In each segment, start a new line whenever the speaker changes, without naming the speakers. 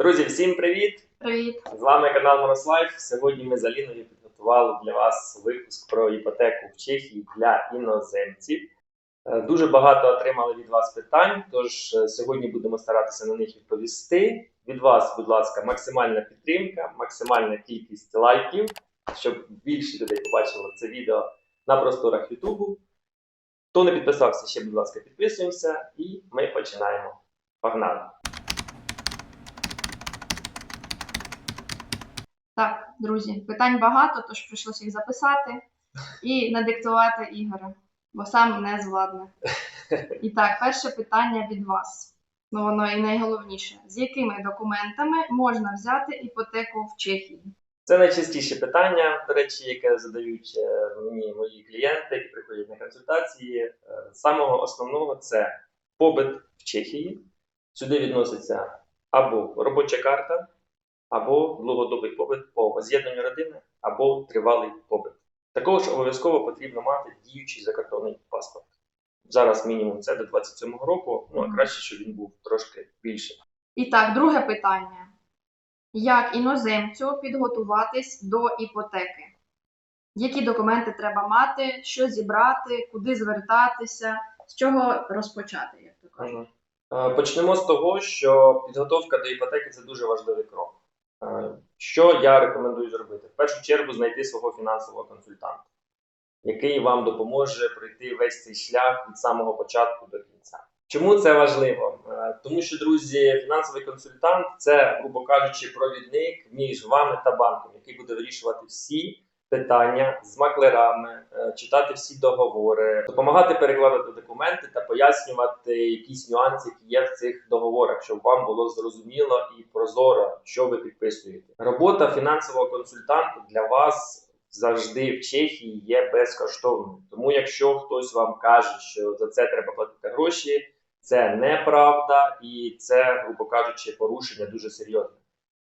Друзі, всім привіт!
Привіт.
З вами канал Морослайф. Сьогодні ми з Аліною підготували для вас випуск про іпотеку в Чехії для іноземців. Е, Дуже багато отримали від вас питань, тож е, сьогодні будемо старатися на них відповісти. Від вас, будь ласка, максимальна підтримка, максимальна кількість лайків, щоб більше людей побачило це відео на просторах Ютубу. Хто не підписався, ще, будь ласка, підписуємося і ми починаємо. Погнали!
Так, друзі, питань багато, тож прийшлося їх записати і надиктувати Ігоря, бо сам не зладне. І так, перше питання від вас. Ну, воно і найголовніше. З якими документами можна взяти іпотеку в Чехії?
Це найчастіше питання, до речі, яке задають е, мені мої клієнти, які приходять на консультації. Е, Самого основного це побит в Чехії. Сюди відноситься або робоча карта, або довгодобий побит по воз'єднанню родини, або тривалий побит. Також обов'язково потрібно мати діючий закордонний паспорт. Зараз мінімум це до 27-го року, ну а краще, щоб він був трошки більше.
І так, друге питання. Як іноземцю підготуватись до іпотеки? Які документи треба мати, що зібрати, куди звертатися, з чого розпочати, як то кажуть?
Е, Почнемо з того, що підготовка до іпотеки це дуже важливий крок. Е, Що я рекомендую зробити? В першу чергу знайти свого фінансового консультанта, який вам допоможе пройти весь цей шлях від самого початку до кінця. Чому це важливо? Е, Тому що, друзі, фінансовий консультант це, грубо кажучи, провідник між вами та банком, який буде вирішувати всі питання з маклерами, е, читати всі договори, допомагати перекладати документи та пояснювати якісь нюанси, які є в цих договорах, щоб вам було зрозуміло і прозоро, що ви підписуєте. Робота фінансового консультанта для вас завжди в Чехії є безкоштовною. Тому, якщо хтось вам каже, що за це треба платити гроші, це неправда і це, грубо кажучи, порушення дуже серйозне.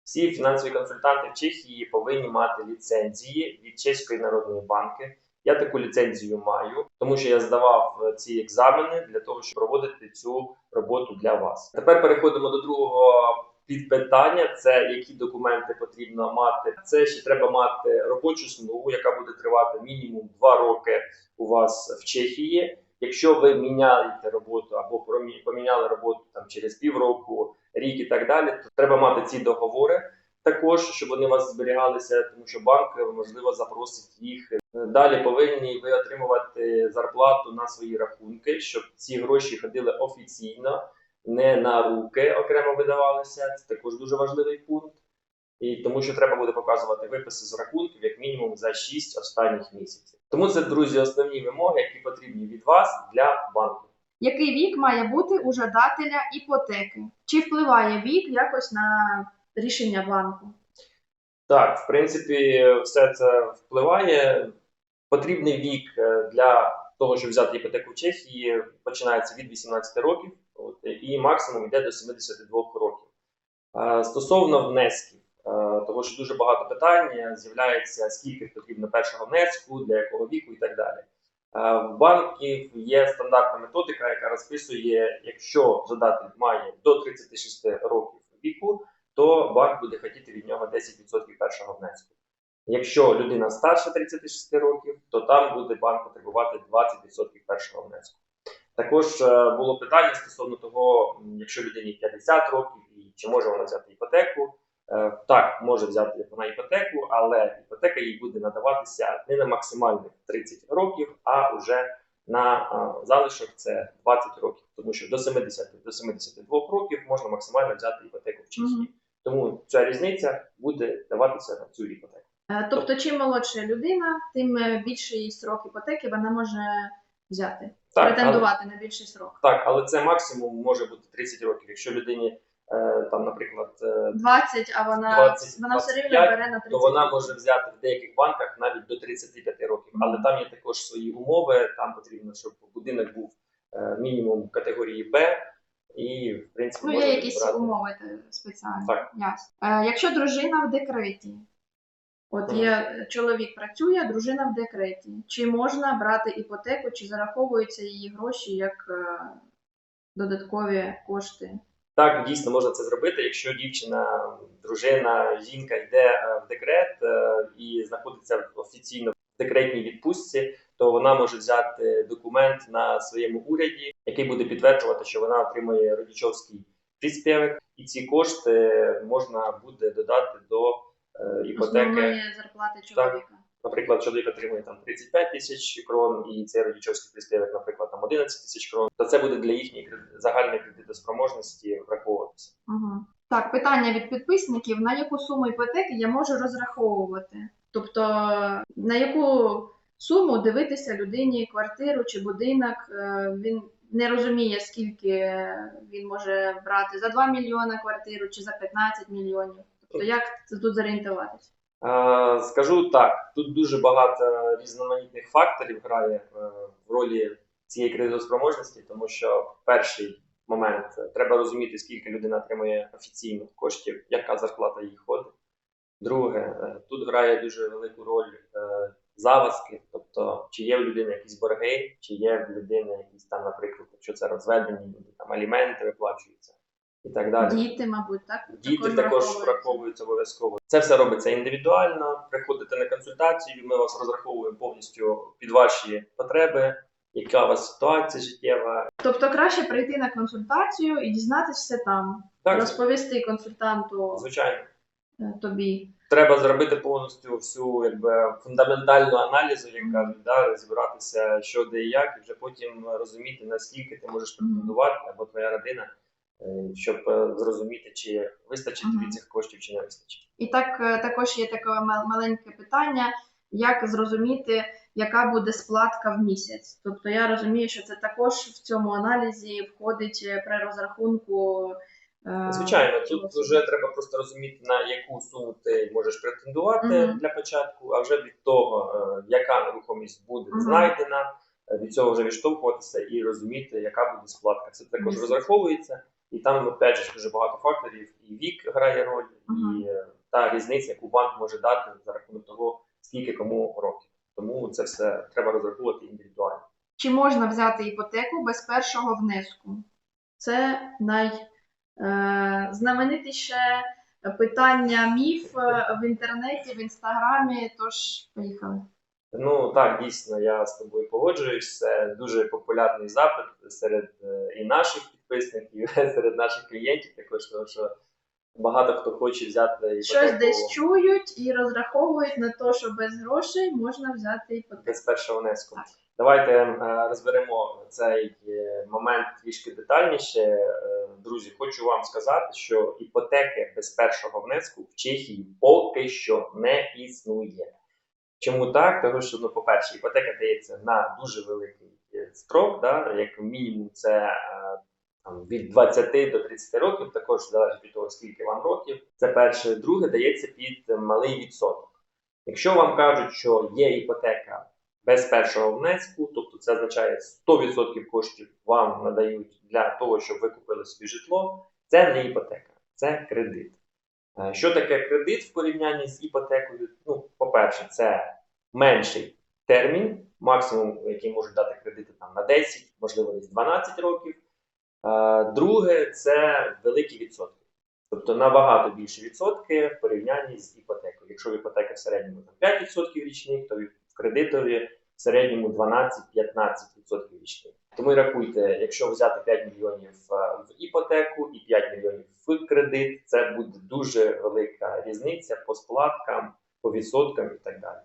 Всі фінансові консультанти в Чехії повинні мати ліцензії від Чеської народної банки. Я таку ліцензію маю, тому що я здавав е, ці екзамени для того, щоб проводити цю роботу для вас. Тепер переходимо до другого підпитання: це які документи потрібно мати. Це ще треба мати робочу смугу, яка буде тривати мінімум 2 роки у вас в Чехії. Якщо ви міняєте роботу або поміняли роботу там через півроку, рік і так далі, то треба мати ці договори також, щоб вони у вас зберігалися, тому що банк можливо запросить їх. Далі повинні ви отримувати зарплату на свої рахунки, щоб ці гроші ходили офіційно, не на руки окремо видавалися. Це також дуже важливий пункт. І тому що треба буде показувати виписи з рахунків як мінімум за 6 останніх місяців. Тому це, друзі, основні вимоги, які потрібні від вас для банку.
Який вік має бути у жадателя іпотеки? Чи впливає вік якось на рішення банку?
Так, в принципі, все це впливає. Потрібний вік е, для того, щоб взяти іпотеку в Чехії, починається від 18 років от, і максимум йде до 72 років. Е, Стосовно внесків, е, того що дуже багато питань з'являється, скільки потрібно першого внеску, для якого віку і так далі. Е, В банків є стандартна методика, яка розписує, якщо задатель має до 36 років віку, то банк буде хотіти від нього 10% першого внеску. Якщо людина старше 36 років, то там буде банк потребувати 20% першого внеску. Також е, було питання стосовно того, якщо людині 50 років і чи може вона взяти іпотеку. Е, Так, може взяти вона іпотеку, але іпотека їй буде надаватися не на максимальних 30 років, а вже на залишок це 20 років. Тому що до 70 до 72 років можна максимально взяти іпотеку в Чехії.
Мгм.
Тому ця різниця буде даватися на цю іпотеку.
Е, Тобто, чим молодша людина, тим е, більший срок іпотеки вона може взяти,
Так, але,
претендувати на більший срок.
так, але це максимум може бути 30 років. Якщо людині е, там, наприклад, е,
20, а вона,
20,
вона все рівно бере на 30.
то вона може взяти в деяких банках навіть до 35 років.
Мгм.
Але там є також свої умови. Там потрібно, щоб будинок був е, мінімум категорії Б, і в принципі
Ну, є якісь
відбирати.
умови спеціальні.
Так.
Ясно. Е, якщо дружина в декреті, от є е, чоловік працює, дружина в декреті. Чи можна брати іпотеку, чи зараховуються її гроші як е, додаткові кошти
Так, дійсно можна це зробити, якщо дівчина, дружина, жінка йде е, в декрет е, і знаходиться офіційно в декретній відпустці, то вона може взяти документ на своєму уряді, який буде підтверджувати, що вона отримує родичовський приспівок, і ці кошти можна буде додати до е, іпотеки.
Зарплати чоловіка.
Наприклад, чоловік отримує там 35 тисяч крон, і цей родичовський приспівок, наприклад, там 11 тисяч крон, то це буде для їхньої загальної кредитоспроможності враховуватися.
Угу. Так, питання від підписників: на яку суму іпотеки я можу розраховувати? Тобто, на яку суму дивитися людині квартиру чи будинок? Е, Він не розуміє, скільки він може брати за 2 мільйони квартиру чи за 15 мільйонів. Тобто, як тут зорієнтуватися?
Е, Скажу так, тут дуже багато різноманітних факторів грає е, в ролі цієї кредитоспроможності, тому що перший момент е, треба розуміти, скільки людина отримує офіційно коштів, яка зарплата їй ходить. Друге, тут грає дуже велику роль завазки, тобто чи є в людини якісь борги, чи є в людини якісь там, наприклад, якщо це розведені там аліменти виплачуються і так далі.
Діти, мабуть, так?
Діти також
враховуються.
обов'язково. Це все робиться індивідуально. Приходите на консультацію. Ми вас розраховуємо повністю під ваші потреби, яка у вас ситуація життєва.
Тобто краще прийти на консультацію і дізнатися все там,
Так,
розповісти консультанту
звичайно,
е, тобі.
треба зробити повністю всю якби фундаментальну аналізу, як кажуть, да, розібратися, що де і як, і вже потім розуміти, наскільки ти можеш претендувати або твоя родина, щоб е, зрозуміти, чи вистачить тобі цих коштів, чи не вистачить.
І так е, також є таке маленьке питання, як зрозуміти, яка буде сплатка в місяць. Тобто я розумію, що це також в цьому аналізі входить е, при розрахунку. е,
Звичайно, тут вже треба просто розуміти, на яку суму ти можеш претендувати
Мгм.
для початку, а вже від того, е, яка нерухомість буде
Мгм.
знайдена, е, від цього вже відштовхуватися і розуміти, яка буде сплатка. Це також
Мгм.
розраховується, і там опять же дуже багато факторів. І вік грає роль, і е, та різниця, яку банк може дати за рахунок того, скільки кому років. Тому це все треба розраховувати індивідуально.
Чи можна взяти іпотеку без першого внеску? Це найзнаменитіше питання міф е, в інтернеті, в інстаграмі. Тож поїхали.
Ну так, дійсно, я з тобою погоджуюсь. Це дуже популярний запит серед е, і наших підписників, серед наших клієнтів, також тому що багато хто хоче взяти іпотеку
Щось десь чують і розраховують на те, що без грошей можна взяти іпотеку.
без першого внеску.
Так.
Давайте е, розберемо цей е, момент трішки детальніше. Е, Друзі, хочу вам сказати, що іпотеки без першого внеску в Чехії поки що не існує. Чому так? Тому що, ну, по-перше, іпотека дається на дуже великий строк, да? як мінімум, це від 20 до 30 років, також залежить від того, скільки вам років. Це перше. Друге, дається під малий відсоток. Якщо вам кажуть, що є іпотека без першого внеску, тобто це означає 100% коштів вам надають для того, щоб ви купили собі житло, це не іпотека, це кредит. Е, Що таке кредит в порівнянні з іпотекою? Ну, по-перше, це менший термін, максимум, який можуть дати кредити там на 10, можливо, десь 12 років. Друге, це великі відсотки. Тобто набагато більше відсотки в порівнянні з іпотекою. Якщо в іпотеки в середньому 5% річних, то в кредитові в середньому 12-15% річних. Тому рахуйте, якщо взяти 5 мільйонів е, в іпотеку і 5 мільйонів в кредит, це буде дуже велика різниця по сплаткам, по відсоткам і так далі.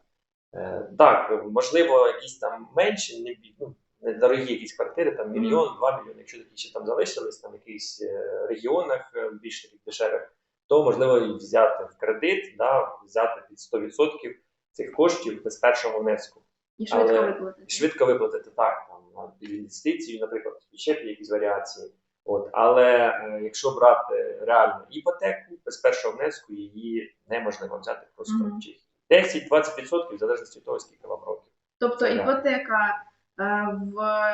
Е, Так, можливо, якісь там менші, не, ну, недорогі якісь квартири, там мільйон, два мільйони, якщо такі ще там залишились, там в якихось е, регіонах е, більш таких дешевих, то можливо взяти в кредит, да, взяти під 100% цих коштів без першого внеску.
І швидко
Але
виплатити.
Швидко виплатити так, там під інвестицію, наприклад, ще якісь варіації. От, але е, якщо брати реально іпотеку, без першого внеску її неможливо взяти просто
Мгм.
в Чехії. 10-20% в залежності від того, скільки вам років.
Тобто
Це
іпотека в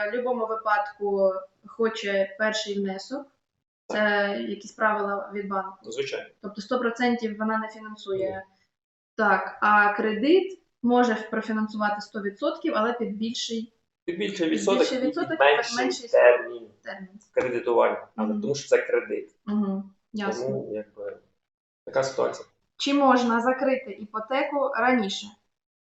будь-якому випадку хоче перший внесок. Це якісь правила від банку.
Ну, звичайно.
Тобто 100% вона не фінансує. Так, а кредит може профінансувати 100%, але під більший
Під більший відсоток,
Більший
і під менший
менший
термін
Термін.
кредитування, але
Мгм.
тому що це кредит.
Угу. Ясно.
Тому якби така ситуація.
Чи можна закрити іпотеку раніше?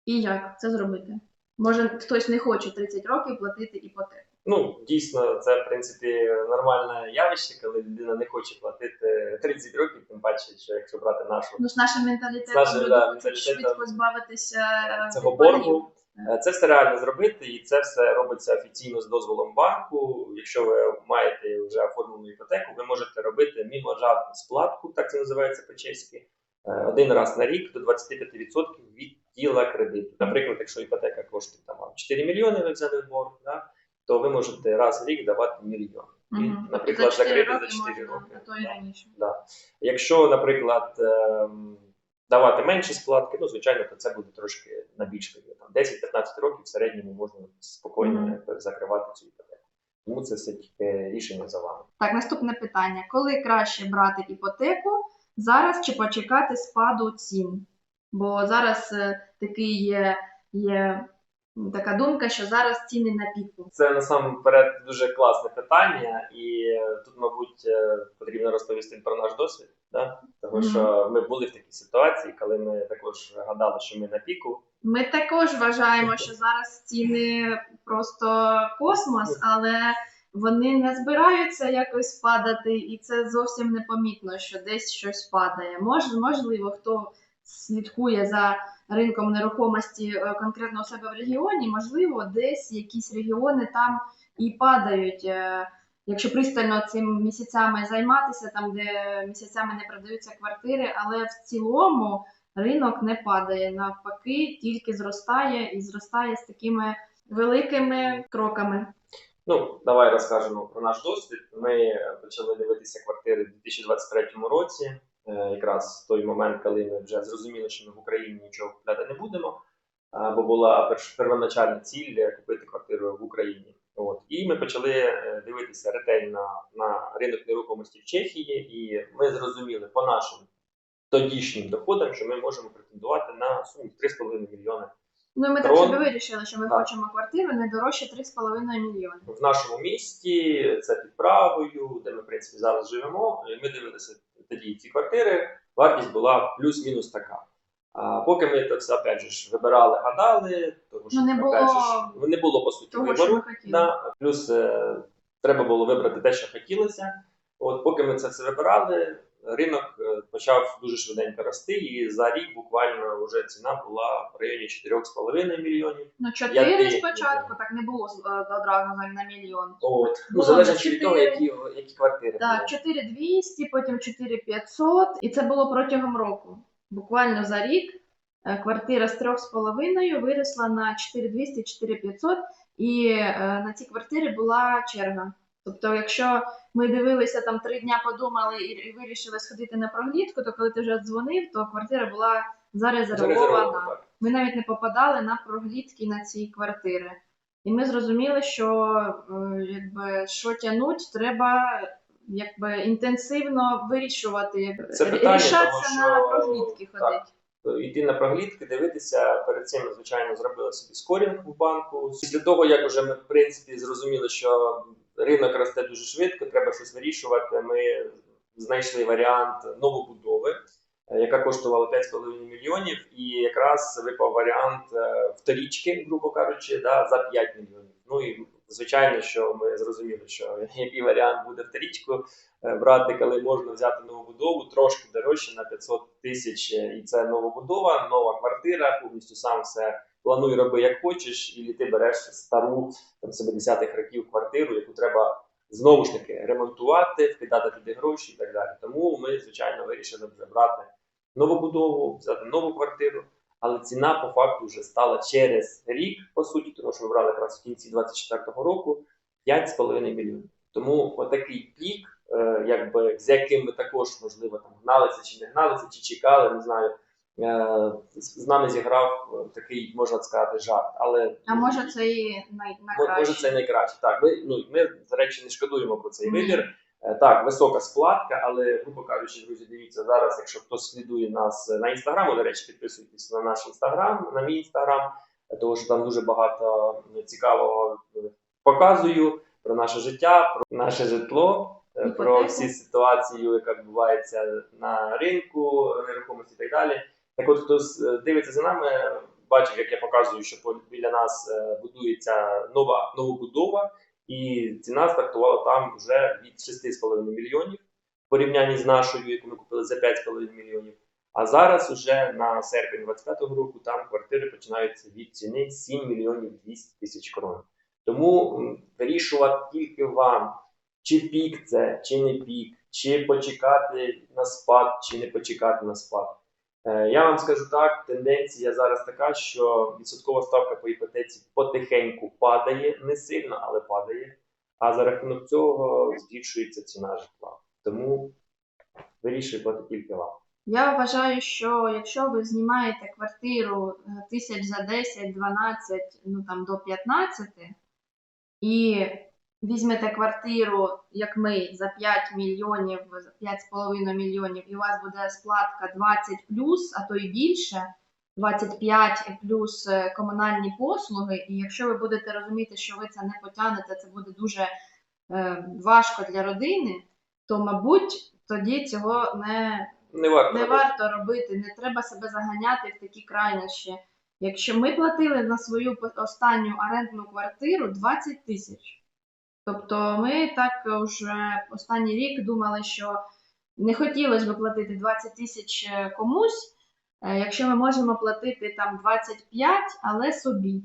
І як це зробити? Може, хтось не хоче 30 років платити іпотеку.
Ну, дійсно, це в принципі нормальне явище, коли людина не хоче платити 30 років, тим паче, що якщо брати нашу
Ну, з нашим менталітетом
нашим,
люди
да,
хочуть
менталітетом
швидко збавитися е,
цього боргу. Е, Це все реально зробити, і це все робиться офіційно з дозволом банку. Якщо ви маєте вже оформлену іпотеку, ви можете робити міможатну сплатку, так це називається по-чеськи, е, один раз на рік до 25% від тіла кредиту. Наприклад, якщо іпотека коштує там 4 мільйони, ви взяли в борг, да, то ви можете раз в рік давати мільйон. І,
Мгм.
наприклад,
за 4
закрити за 4
можна,
роки. Да.
раніше.
Якщо, наприклад, ем, давати менші сплатки, ну звичайно, то це буде трошки на більш період. Там 10-15 років в середньому можна спокійно якби, закривати цю іпотеку. Тому це все тільки рішення за вами.
Так, наступне питання: коли краще брати іпотеку зараз чи почекати спаду цін? Бо зараз е, такий є, є така думка, що зараз ціни на піку.
Це насамперед дуже класне питання, і е, тут, мабуть, е, потрібно розповісти про наш досвід. Да? Тому що ми були в такій ситуації, коли ми також гадали, що ми на піку.
Ми також вважаємо, що зараз ціни просто космос, але вони не збираються якось падати, і це зовсім непомітно, що десь щось падає. Мож, можливо, хто слідкує за ринком нерухомості е, конкретно у себе в регіоні, можливо, десь якісь регіони там і падають. Е, Якщо пристально цим місяцями займатися, там де місяцями не продаються квартири, але в цілому ринок не падає. Навпаки, тільки зростає і зростає з такими великими кроками.
Ну, давай розкажемо про наш досвід. Ми почали дивитися квартири в 2023 році, якраз в той момент, коли ми вже зрозуміли, що ми в Україні нічого купляти не будемо. Бо була первоначальна ціль е, купити квартиру в Україні. От і ми почали е, дивитися ретельно на ринок нерухомості в Чехії, і ми зрозуміли по нашим тодішнім доходам, що ми можемо претендувати на суму 3,5 мільйони
Ну і ми так собі вирішили, що ми
Так.
хочемо квартиру не дорожче 3,5 мільйони.
в нашому місті, це під Прагою, де ми в принципі зараз живемо. Ми дивилися тоді ці квартири. Вартість була плюс-мінус така. А поки ми це все опять же ж вибирали, гадали, тому що
Ну, не було
ж, не було по суті
Того,
вибору. Да. Плюс е, треба було вибрати те, що хотілося. От поки ми це все вибирали, ринок е, почав дуже швиденько рости, і за рік буквально вже ціна була в районі 4,5 мільйонів.
Ну,
Я
4
ти-
спочатку, так не було е, одразу на- мільйон.
От, ну, залежить від того, які, які квартири.
Так, 4200, потім 4500, і це було протягом року. Буквально за рік е, квартира з 3,5 виросла на 4200, 4500, і на ці квартири була черга. Тобто, якщо ми дивилися там три дня, подумали і, і вирішили сходити на проглядку, то коли ти вже дзвонив, то квартира була зарезервована. Ми навіть не попадали на проглядки на ці квартири. І ми зрозуміли, що е, якби що тягнуть, треба якби інтенсивно вирішувати,
Це питання,
рішатися
тому
на
що-
проглядки
так.
ходити.
Йти на проглядки, дивитися. Перед цим, звичайно, зробили собі скорінг в банку. Після того, як вже ми в принципі зрозуміли, що ринок росте дуже швидко, треба щось вирішувати. Ми знайшли варіант новобудови, е, яка коштувала 5,5 мільйонів, і якраз випав варіант е, вторічки, грубо кажучи, да, за 5 мільйонів. Ну і звичайно, що ми зрозуміли, що який варіант буде вторічку е, брати, коли можна взяти новобудову трошки дорожче на 500 тисяч, і це новобудова, нова квартира, повністю сам все плануй, роби як хочеш, і ти береш стару там 70-х років квартиру, яку треба знову ж таки ремонтувати, вкидати туди гроші і так далі. Тому ми, звичайно, вирішили брати новобудову, взяти нову квартиру. Але ціна по факту вже стала через рік, по суті, тому що ми брали якраз в кінці 24-го року 5,5 мільйонів. Тому отакий пік, е, якби з яким ми також можливо там гналися чи не гналися, чи чекали, не знаю. Е, з нами зіграв е, такий, можна сказати, жарт. Але
А може це і най- найкраще.
Може, це найкраще. Так, ми, ну, ми, до речі, не шкодуємо про цей вибір. Е, Так, висока складка, але, грубо кажучи, друзі, дивіться зараз, якщо хтось слідує нас на інстаграму, до речі, підписуйтесь на наш інстаграм, на мій інстаграм. тому що там дуже багато цікавого показую про наше життя, про наше житло, про всі ситуації, яка відбувається на ринку нерухомості і так далі. Так от, хто дивиться за нами, бачив, як я показую, що біля нас е, будується нова новобудова, і ціна стартувала там вже від 6,5 мільйонів в порівнянні з нашою, яку ми купили за 5,5 мільйонів. А зараз уже на серпень 25-го року там квартири починаються від ціни 7 мільйонів 200 тисяч крон. Тому вирішувати тільки вам, чи пік це, чи не пік, чи почекати на спад, чи не почекати на спад. Е, Я вам скажу так, тенденція зараз така, що відсоткова ставка по іпотеці потихеньку падає, не сильно, але падає. А за рахунок цього збільшується ціна житла. Тому вирішує тільки вам.
Я вважаю, що якщо ви знімаєте квартиру е, тисяч за 10, 12, ну там до 15, і візьмете квартиру, як ми, за 5 мільйонів, за 5,5 мільйонів, і у вас буде сплатка 20 плюс, а то й більше, 25 плюс е, комунальні послуги, і якщо ви будете розуміти, що ви це не потягнете, це буде дуже е, важко для родини, то, мабуть, тоді цього не
Не варто.
не варто робити, не треба себе заганяти в такі крайнощі. Якщо ми платили на свою останню орендну квартиру 20 тисяч. Тобто ми так вже останній рік думали, що не хотілося б платити 20 тисяч е, комусь, е, якщо ми можемо платити там 25, але собі.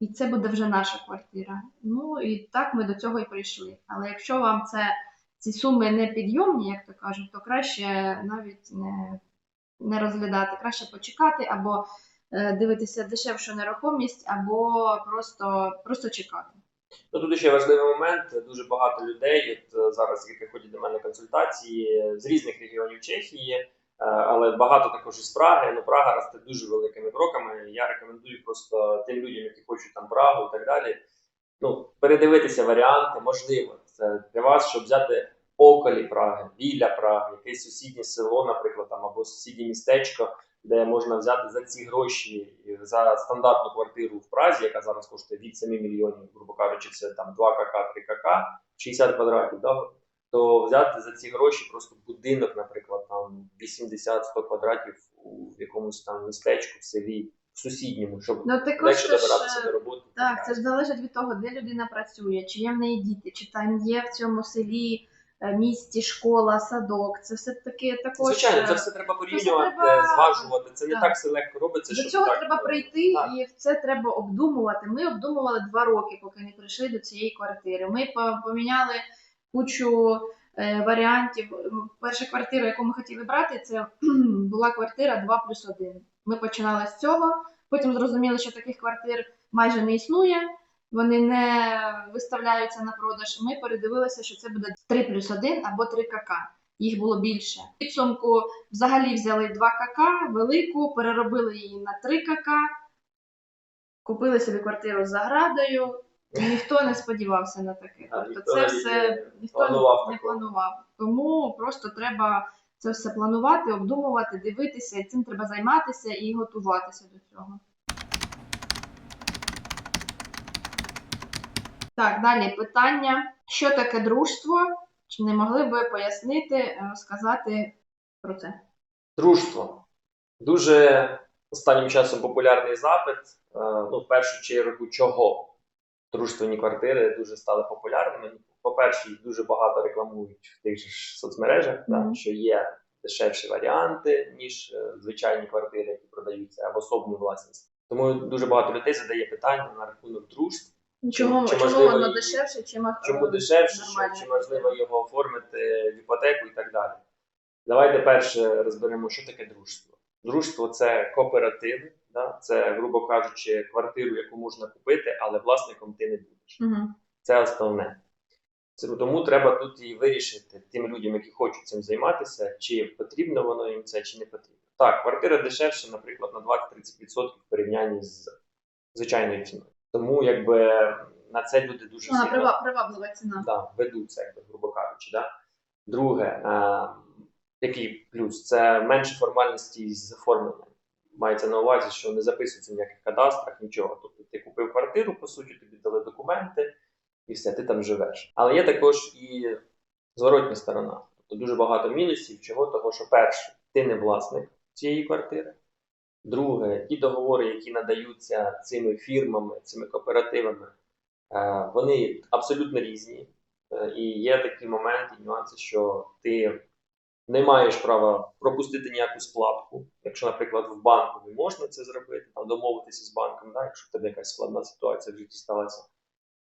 І це буде вже наша квартира. Ну і так ми до цього і прийшли. Але якщо вам це ці суми не підйомні, як то кажуть, то краще навіть не, не розглядати, краще почекати або е, дивитися дешевшу нерухомість, або просто, просто чекати.
Ну, тут ще важливий момент. Дуже багато людей от е, зараз, які приходять до мене консультації з різних регіонів Чехії, е, але багато також із Праги. Ну, Прага росте дуже великими кроками. Я рекомендую просто тим людям, які хочуть там Прагу і так далі. Ну, передивитися варіанти, можливо, це для вас, щоб взяти околі Праги, біля Праги, якесь сусіднє село, наприклад, там або сусіднє містечко, де можна взяти за ці гроші за стандартну квартиру в Празі, яка зараз коштує від 7 мільйонів, грубо кажучи, це там 2 КК, 3 КК, 60 квадратів, да? то взяти за ці гроші просто будинок, наприклад, там 80-100 квадратів у якомусь там містечку, в селі, в сусідньому, щоб
Ну також
легше добиратися
е,
до роботи. і
Так, це ж залежить від того, де людина працює, чи є в неї діти, чи там є в цьому селі, е, місті, школа, садок. Це все таки також.
Звичайно,
е,
це все треба порівнювати,
треба-
зважувати. Це не
Так.
так все легко робиться.
До
щоб
цього
так,
треба
е,
прийти,
так.
і це треба обдумувати. Ми обдумували два роки, поки не прийшли до цієї квартири. Ми поміняли кучу е, варіантів. Перша квартира, яку ми хотіли брати, це була квартира 2 плюс 1. Ми починали з цього, потім зрозуміли, що таких квартир майже не існує. Вони не виставляються на продаж. Ми передивилися, що це буде 3 плюс 1 або 3 КК. Їх було більше. В підсумку взагалі взяли 2 КК, велику, переробили її на 3 КК, купили собі квартиру з заградою. Ніхто не сподівався на таке.
А,
Тобто це все ніхто
планував
не
такого.
планував. Тому просто треба це все планувати, обдумувати, дивитися, і цим треба займатися і готуватися до цього. Так, далі питання. Що таке дружство? Чи не могли б ви пояснити, е, розказати про це?
Дружство. Дуже останнім часом популярний запит. Е, Ну, в першу чергу, чого дружственні квартири дуже стали популярними. По-перше, їх дуже багато рекламують в тих же соцмережах, да,
Мгм.
що є дешевші варіанти, ніж е, звичайні квартири, які продаються, або особні власність. Тому дуже багато людей задає питання на рахунок дружств.
Чому,
чи
чому
можливо
воно дешевше, чим е,
Чому дешевше, що, чи можливо його оформити в іпотеку і так далі. Давайте перше розберемо, що таке дружство. Дружство це кооперативи, да? це, грубо кажучи, квартиру, яку можна купити, але власником ти не будеш.
Мгм.
Це основне. Це, тому треба тут і вирішити тим людям, які хочуть цим займатися, чи потрібно воно їм це, чи не потрібно. Так, квартира дешевша, наприклад, на 20-30% в порівнянні з звичайною ціною. Тому якби на це люди дуже
Вона
сильно
прива- приваблива ціна.
да, ведуть це, якби, грубо кажучи. Да? Друге, е, який плюс? Це менше формальності з оформленням. мається на увазі, що не записується в ніяких кадастрах, нічого. Тобто ти купив квартиру, по суті, тобі дали документи, і все, ти там живеш. Але є також і зворотня сторона. Тобто дуже багато мінусів, чого того, що перше, ти не власник цієї квартири. Друге, ті договори, які надаються цими фірмами, цими кооперативами, е, вони абсолютно різні. Е, І є такі моменти, нюанси, що ти не маєш права пропустити ніяку сплатку. Якщо, наприклад, в банку не можна це зробити, там домовитися з банком, да, якщо в тебе якась складна ситуація в житті сталася,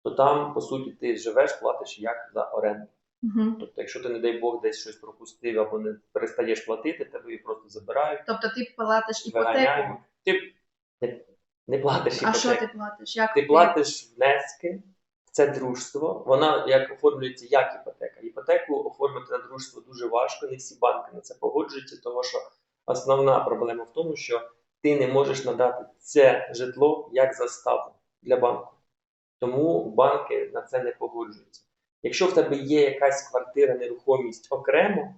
то там, по суті, ти живеш, платиш як за оренду.
Угу.
Тобто, якщо ти, не дай Бог, десь щось пропустив або не перестаєш платити, тебе її просто забирають,
Тобто ти платиш іпотеку.
Ти не, не платиш
А що ти платиш? Як
Ти платиш внески в це дружство. Вона як оформлюється як іпотека. Іпотеку оформити на дружство дуже важко. Не всі банки на це погоджуються, тому що основна проблема в тому, що ти не можеш надати це житло як заставу для банку. Тому банки на це не погоджуються. Якщо в тебе є якась квартира, нерухомість окремо,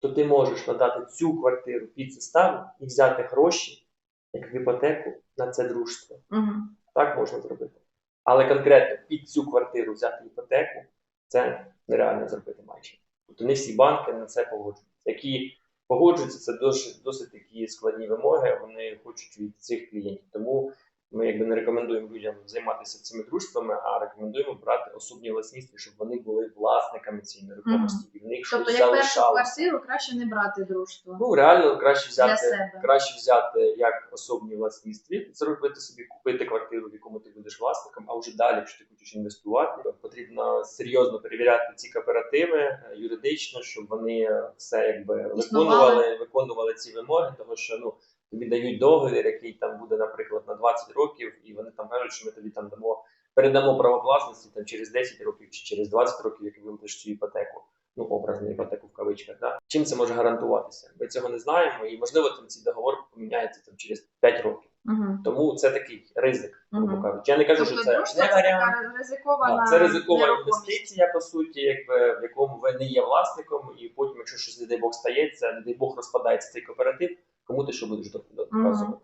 то ти можеш надати цю квартиру під заставу і взяти гроші як в іпотеку на це дружство.
Угу.
Так можна зробити. Але конкретно під цю квартиру взяти іпотеку це нереально зробити майже. Тобто не всі банки на це погоджуються. Які погоджуються, це досить, досить такі складні вимоги, вони хочуть від цих клієнтів. Тому ми якби не рекомендуємо людям займатися цими дружствами, а рекомендуємо брати особні власність, щоб вони були власниками цієї нерухомості і в них
Тобто,
щось
як першу квартиру краще не брати дружство.
Ну, реально краще
Для
взяти,
себе.
краще взяти як особні власність, зробити собі, купити квартиру, в якому ти будеш власником, а вже далі, якщо ти хочеш інвестувати, потрібно серйозно перевіряти ці кооперативи е, юридично, щоб вони все якби
Існували.
виконували, виконували ці вимоги, тому що ну. Тобі дають договір, який там буде, наприклад, на 20 років, і вони там кажуть, що ми тобі там дамо, передамо право власності там через 10 років чи через 20 років, як виплатиш цю іпотеку ну, образну іпотеку в кавичках. Да? Чим це може гарантуватися? Ми цього не знаємо, і можливо там цей договор поміняється там через 5 років.
Угу.
Тому це такий ризик, грубо кажучи. Я не кажу,
Тобто
що це
дружство
не
це
варіант.
така ризикована
це ризикова інвестиція, по суті, якби в якому ви не є власником, і потім, якщо щось, не дай Бог, стається, не дай Бог розпадається цей кооператив, кому ти що будеш до- до-
Мгм.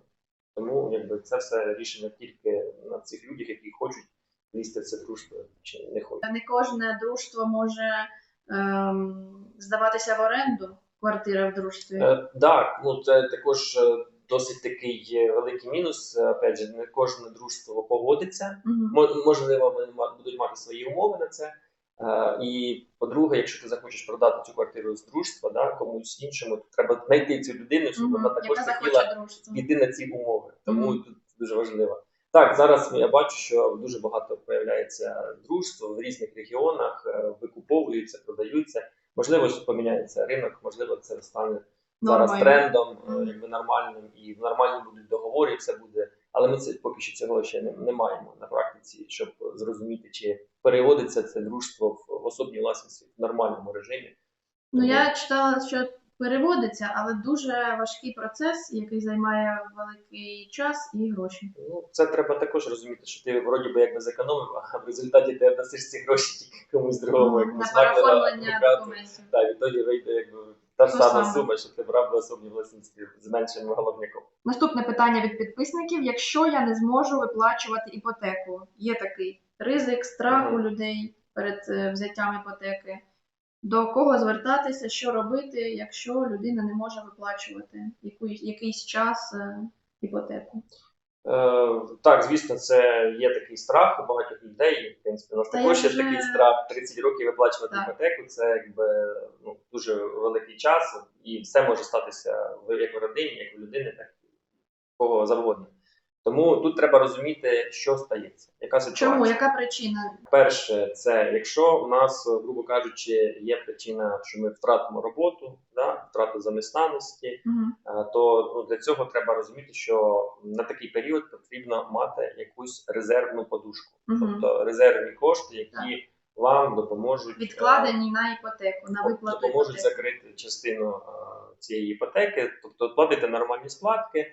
Тому якби це все рішення тільки на цих людях, які хочуть лізти в це дружство чи не хочуть.
Не кожне дружство може ем, здаватися в оренду квартира в дружстві.
Е, Так, ну це також е, досить такий великий мінус. Е, Опять же, не кожне дружство погодиться. Мо- Можливо, вони будуть мати свої умови на це. Е, І по-друге, якщо ти захочеш продати цю квартиру з дружства, да, комусь іншому, то треба знайти цю людину, щоб вона також хотіла піти на ці умови. Тому тут дуже важливо. Так, зараз я бачу, що дуже багато появляється дружств в різних регіонах, е, викуповуються, продаються. Можливо, поміняється ринок, можливо, це стане зараз трендом, е, якби нормальним, і нормальні будуть договори, і все буде. Але ми це поки що цього ще не, не маємо на практиці, щоб зрозуміти, чи переводиться це дружство в, особній власності в нормальному режимі.
Ну я читала, що переводиться, але дуже важкий процес, який займає великий час і гроші.
Ну, це треба також розуміти, що ти вроді би якби зекономив, а в результаті ти дасиш ці гроші тільки комусь другому, якомусь
документів.
Так, відтоді вийде якби та ж сама сума, що ти брав би особні власності з меншим головником.
Наступне питання від підписників: якщо я не зможу виплачувати іпотеку, є такий ризик, страх у людей перед е, взяттям іпотеки. До кого звертатися, що робити, якщо людина не може виплачувати якийсь час е, іпотеку?
Е, так, звісно, це є такий страх у багатьох людей. і, В принципі, у нас
Та
також є
вже-
такий страх 30 років виплачувати
Так.
іпотеку. Це якби ну, дуже великий час, і все може статися як в родині, як в людини, так і кого завгодно. Тому тут треба розуміти, що стається, яка ситуація.
Чому? Яка причина?
Перше, це якщо у нас, грубо кажучи, є причина, що ми втратимо роботу, да, втрату заміснаності,
Мгм.
Е, то ну, для цього треба розуміти, що на такий період потрібно мати якусь резервну подушку,
Мгм.
тобто резервні кошти, які вам допоможуть е,
Відкладені на іпотеку, на виплату
допоможуть
іпотеки.
закрити частину е, цієї іпотеки, тобто платити нормальні складки,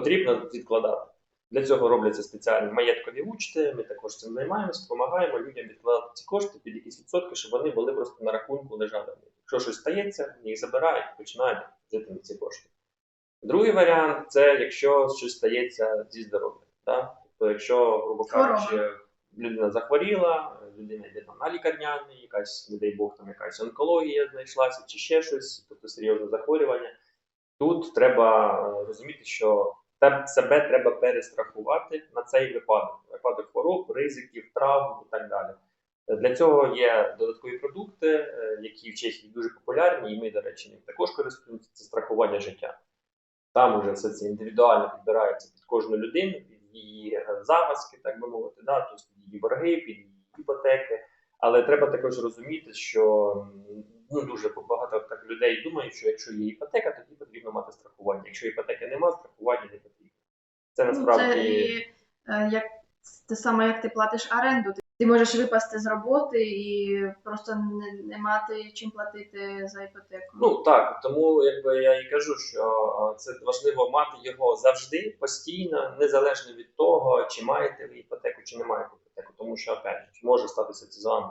потрібно відкладати. Для цього робляться спеціальні маєткові учти. Ми також цим займаємося, допомагаємо людям відкладати ці кошти під якісь відсотки, щоб вони були просто на рахунку лежали. Якщо щось стається, їх забирають, починають жити на ці кошти. Другий варіант це якщо щось стається зі здоров'ям. Тобто, якщо, грубо кажучи, людина захворіла, людина йде там на лікарняний, якась, не дай Бог, там якась онкологія знайшлася чи ще щось, тобто серйозне захворювання. Тут треба е, розуміти, що себе треба перестрахувати на цей випадок, випадок хвороб, ризиків, травм і так далі. Для цього є додаткові продукти, е, які в Чехії дуже популярні, і ми, до речі, ним також користуємося. Це страхування життя. Там вже все це індивідуально підбирається під кожну людину, під її е, так би мовити, да? тобто під її борги, під її іпотеки. Але треба також розуміти, що ну, дуже багато так людей думають, що якщо є іпотека, тоді потрібно мати страхування. Якщо іпотеки немає, страхування не потрібно. Це
Ну,
насправді
це і е, як те саме, як ти платиш оренду. Ти, можеш випасти з роботи і просто не, не мати чим платити за іпотеку.
Ну так, тому якби я і кажу, що е, це важливо мати його завжди постійно, незалежно від того, чи маєте ви іпотеку, чи не маєте іпотеку. Тому що опять же, може статися це з вами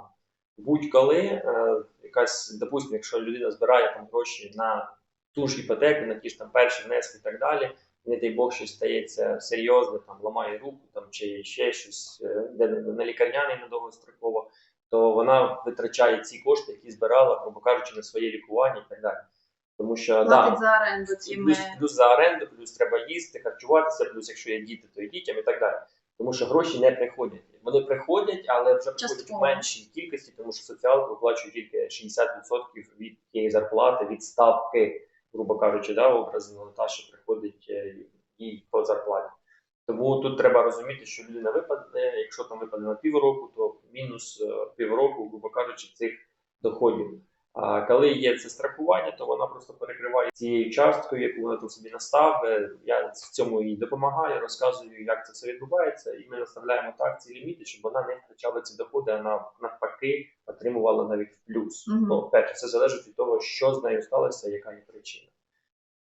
будь-коли. Е, якась, допустимо, якщо людина збирає там гроші на ту ж іпотеку, на ті ж там перші внески і так далі. Не дай Бог, щось стається серйозне, там ламає руку там чи ще щось, е, де на лікарняний надовгостроково, то вона витрачає ці кошти, які збирала, грубо кажучи, на своє лікування і так далі. Тому що да,
за оренду
і плюс, плюс за оренду, плюс треба їсти, харчуватися, плюс якщо є діти, то і дітям і так далі. Тому що гроші не приходять. Вони приходять, але вже приходять в меншій кількості, тому що соціалку виплачують тільки 60% від тієї зарплати, від ставки, грубо кажучи, да, образно та, що приходить і їй по зарплаті. Тому тут треба розуміти, що людина випаде, якщо там випаде на півроку, то мінус е, півроку, грубо кажучи, цих доходів. А коли є це страхування, то вона просто перекриває цією часткою, яку вона тут собі наставить. Я в цьому їй допомагаю, розказую, як це все відбувається, і ми наставляємо так ці ліміти, щоб вона не втрачала ці доходи, а навпаки отримувала навіть в плюс.
Мгм.
Ну, опять, це залежить від того, що з нею сталося, яка є причина.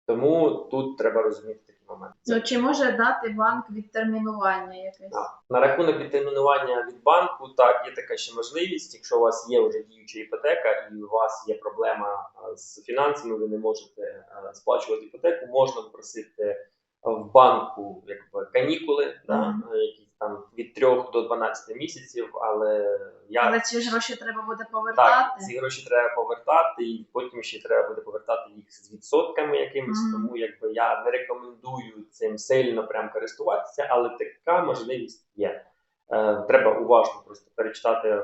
Тому тут треба розуміти такі моменти.
Ну, чи може дати банк відтермінування якесь?
Так. На рахунок відтермінування від банку, так, є така ще можливість. Якщо у вас є вже діюча іпотека і у вас є проблема з фінансами, ви не можете сплачувати іпотеку, можна попросити в банку якби, канікули, да,
Мгм.
Там від 3 до 12 місяців, але я
Але ці ж гроші треба буде
так,
повертати.
ці гроші треба повертати, і потім ще треба буде повертати їх з відсотками якимись.
Мгм.
Тому якби я не рекомендую цим сильно прям користуватися, але така можливість є. Е, треба уважно просто перечитати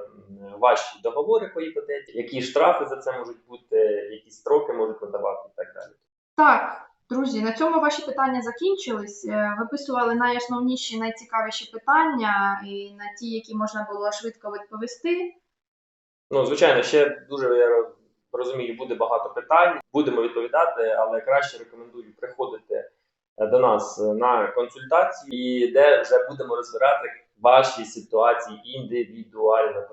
ваші договори по іпотеці, які штрафи за це можуть бути, які строки можуть надавати і так далі.
Так, друзі, на цьому ваші питання закінчились. Е, Виписували найосновніші, найцікавіші питання і на ті, які можна було швидко відповісти.
Ну, звичайно, ще дуже я розумію, буде багато питань. Будемо відповідати, але краще рекомендую приходити е, до нас на консультації, де вже будемо розбирати ваші ситуації індивідуально.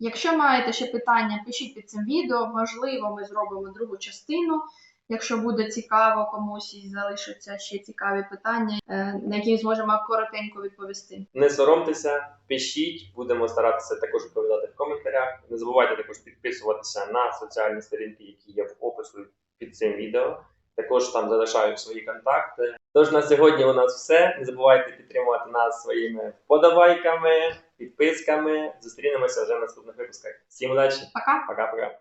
Якщо маєте ще питання, пишіть під цим відео. Можливо, ми зробимо другу частину. Якщо буде цікаво комусь і залишаться ще цікаві питання, е, на які зможемо коротенько відповісти.
Не соромтеся, пишіть, будемо старатися також відповідати в коментарях. Не забувайте також підписуватися на соціальні сторінки, які є в опису під цим відео. Також там залишаю свої контакти. Тож на сьогодні у нас все. Не забувайте підтримувати нас своїми вподобайками, підписками. Зустрінемося вже в наступних випусках. Всім удачі,
Пока!
пока-пока.